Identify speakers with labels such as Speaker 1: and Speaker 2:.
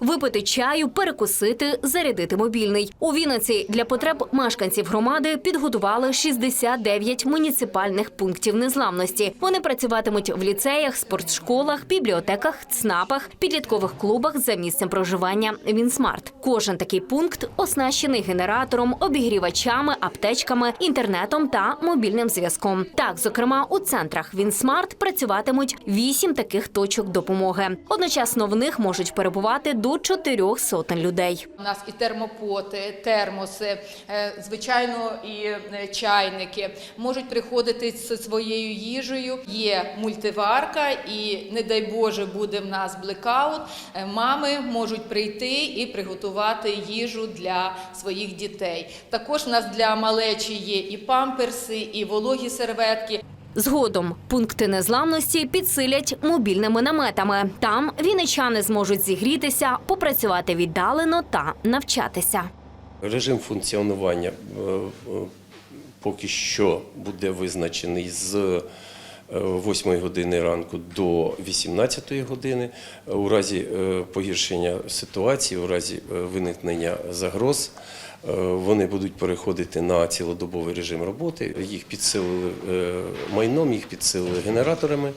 Speaker 1: випити чаю, перекусити, зарядити мобільний. У Вінниці для потреб мешканців громади підготували 69 муніципальних пунктів незламності. Вони працюватимуть в ліцеях, спортшколах, бібліотеках, ЦНАПах, підліткових клубах за місцем проживання Вінсмарт. Кожен такий пункт оснащений генератором, обігрівачами, аптечками, інтернетом та мобільним зв'язком. Так, зокрема, у центрах Вінсмарт працюватимуть вісім таких точок допомоги. Одночасно в них можуть перебувати до чотирьох сотень людей.
Speaker 2: У нас і термопоти, термоси, е, звичайно, і е, чайники можуть приходити зі своєю їжею. Є мультиварка, і не дай Боже буде в нас блекаут. е, Мами можуть прийти і приготувати їжу для своїх дітей. Також у нас для малечі є і памперси, і вологі серветки.
Speaker 1: Згодом пункти незламності підсилять мобільними наметами. Там віничани зможуть зігрітися, попрацювати віддалено та навчатися.
Speaker 3: Режим функціонування е, е, поки що буде визначений з 8 години ранку до 18 години. У разі е, погіршення ситуації, у разі е, виникнення загроз, е, вони будуть переходити на цілодобовий режим роботи. Їх підсилили майном, їх підсилили генераторами.